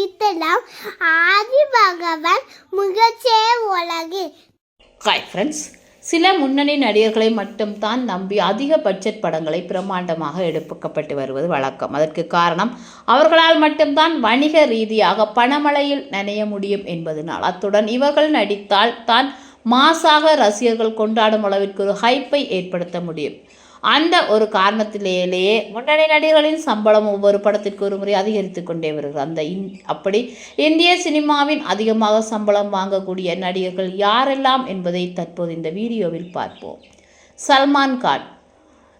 அளித்தலாம் ஆதி பகவான் முகச்சே உலகு hi friends சில முன்னணி நடிகர்களை மட்டும்தான் நம்பி அதிக பட்ஜெட் படங்களை பிரம்மாண்டமாக எடுக்கப்பட்டு வருவது வழக்கம். அதற்கு காரணம் அவர்களால் மட்டும்தான் வணிக ரீதியாக பணமழையில் நனைய முடியும் என்பதனால். அத்துடன் இவர்கள் நடித்தால் தான் மாசாக ரசிகர்கள் கொண்டாடும் அளவிற்கு ஒரு ஹைப்பை ஏற்படுத்த முடியும். அந்த ஒரு காரணத்திலேயே முன்னணி நடிகர்களின் சம்பளம் ஒவ்வொரு படத்திற்கு ஒரு முறை அதிகரித்து கொண்டே வருகிறது. அந்த இந் அப்படி இந்திய சினிமாவின் அதிகமாக சம்பளம் வாங்கக்கூடிய நடிகர்கள் யாரெல்லாம் என்பதை தற்போது இந்த வீடியோவில் பார்ப்போம். சல்மான் கான்.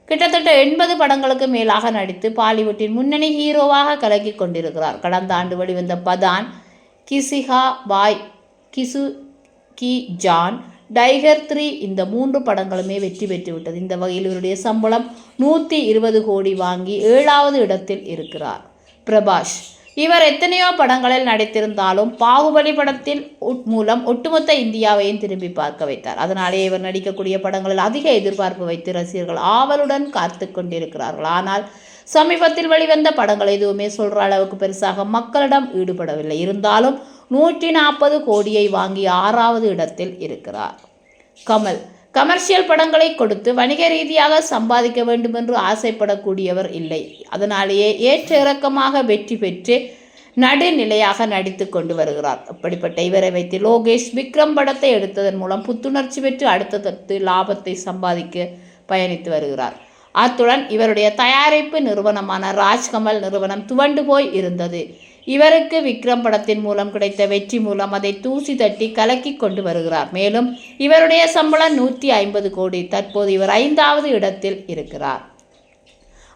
கிட்டத்தட்ட எண்பது படங்களுக்கு மேலாக நடித்து பாலிவுட்டின் முன்னணி ஹீரோவாக கலக்கி கொண்டிருக்கிறார். கடந்த ஆண்டு வெளிவந்த பதான் கிசிஹா பாய் கிசு கி ஜான் டைகர் த்ரீ இந்த மூன்று படங்களுமே வெற்றி பெற்றுவிட்டது. இந்த வகையில் இவருடைய சம்பளம் நூற்றி இருபது கோடி வாங்கி ஏழாவது இடத்தில் இருக்கிறார். பிரபாஷ் இவர் எத்தனையோ படங்களில் நடித்திருந்தாலும் பாகுபலி படத்தின் மூலம் ஒட்டுமொத்த இந்தியாவையும் திரும்பி பார்க்க வைத்தார். அதனாலே இவர் நடிக்கக்கூடிய படங்களில் அதிக எதிர்பார்ப்பு வைத்து ரசிகர்கள் ஆவலுடன் காத்து கொண்டிருக்கிறார்கள். ஆனால் சமீபத்தில் வெளிவந்த படங்கள் எதுவுமே சொல்கிற அளவுக்கு பெருசாக மக்களிடம் ஈடுபடவில்லை. இருந்தாலும் நூற்றி நாற்பது கோடியை வாங்கி ஆறாவது இடத்தில் இருக்கிறார். கமல் கமர்ஷியல் படங்களை கொடுத்து வணிக ரீதியாக சம்பாதிக்க வேண்டும் என்று ஆசைப்படக்கூடியவர் இல்லை. அதனாலேயே ஏற்ற இறக்கமாக வெற்றி பெற்று நடுநிலையாக நடித்து கொண்டு வருகிறார். அப்படிப்பட்ட இவரை வைத்து லோகேஷ் விக்ரம் படத்தை எடுத்ததன் மூலம் புத்துணர்ச்சி பெற்று அடுத்தடுத்து லாபத்தை சம்பாதிக்க பயணித்து வருகிறார். அத்துடன் இவருடைய தயாரிப்பு நிறுவனமான ராஜ்கமல் நிறுவனம் துவண்டு போய் இருந்தது. இவருக்கு விக்ரம் படத்தின் மூலம் கிடைத்த வெற்றி மூலம் அதை தூசி தட்டி கலக்கி கொண்டு வருகிறார். மேலும் இவருடைய சம்பளம் நூற்றி ஐம்பது கோடி. தற்போது இவர் ஐந்தாவது இடத்தில் இருக்கிறார்.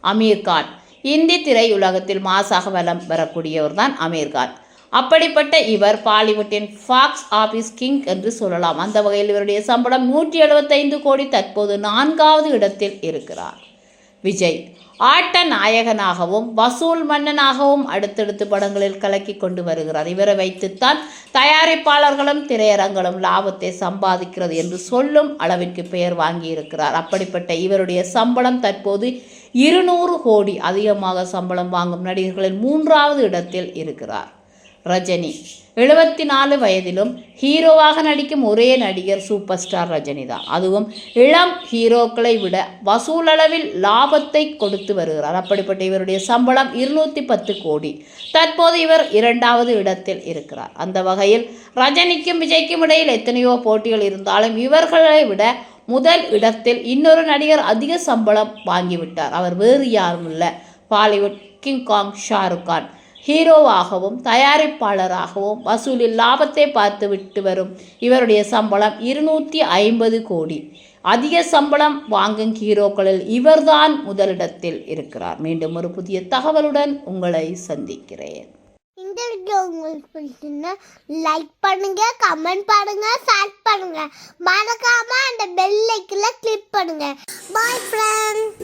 அமீர்கான் இந்தி திரையுலகத்தில் மாசாக வலம் வரக்கூடியவர் தான் அமீர்கான் அப்படிப்பட்ட இவர் பாலிவுட்டின் ஃபாக்ஸ் ஆபீஸ் கிங் என்று சொல்லலாம். அந்த வகையில் இவருடைய சம்பளம் நூற்றி எழுபத்தைந்து கோடி தற்போது நான்காவது இடத்தில் இருக்கிறார். விஜய் ஆட்ட நாயகனாகவும் வசூல் மன்னனாகவும் அடுத்தடுத்து படங்களில் கலக்கி கொண்டு வருகிறார். இவரை வைத்துத்தான் தயாரிப்பாளர்களும் திரையரங்களும் லாபத்தை சம்பாதிக்கிறது என்று சொல்லும் அளவிற்கு பெயர் வாங்கியிருக்கிறார். அப்படிப்பட்ட இவருடைய சம்பளம் தற்போது இருநூறு கோடி அதிகமாக சம்பளம் வாங்கும் நடிகர்களில் மூன்றாவது இடத்தில் இருக்கிறார். ரஜினி. எழுபத்தி நாலு வயதிலும் ஹீரோவாக நடிக்கும் ஒரே நடிகர் சூப்பர் ஸ்டார் ரஜினி தான் அதுவும் இளம் ஹீரோக்களை விட வசூலளவில் லாபத்தை கொடுத்து வருகிறார். அப்படிப்பட்ட இவருடைய சம்பளம் இருநூற்றி பத்து கோடி. தற்போது இவர் இரண்டாவது இடத்தில் இருக்கிறார். அந்த வகையில் ரஜினிக்கும் விஜய்க்கும் இடையில் எத்தனையோ போட்டிகள் இருந்தாலும் இவர்களை விட முதல் இடத்தில் இன்னொரு நடிகர் அதிக சம்பளம் வாங்கிவிட்டார். அவர் வேறு யாரும் இல்லை. Bollywood king Kong Shahrukh Khan. ஹீரோவாகவும் தயாரிப்பாளராகவும் வசூலில் லாபத்தை பார்த்து விட்டு வரும் இவருடைய சம்பளம் இருநூற்றி ஐம்பது கோடி. அதிக சம்பளம் வாங்கும் ஹீரோக்களில் இவர்தான் முதலிடத்தில் இருக்கிறார். மீண்டும் ஒரு புதிய தகவலுடன் உங்களை சந்திக்கிறேன். இந்த வீடியோ உங்களுக்கு பிடிச்சிருந்தா லைக் பண்ணுங்க கமெண்ட் பண்ணுங்க ஷேர் பண்ணுங்க. மறக்காம அந்த பெல் ஐக்கன்ல கிளிக் பண்ணுங்க. பாய் ஃப்ரெண்ட்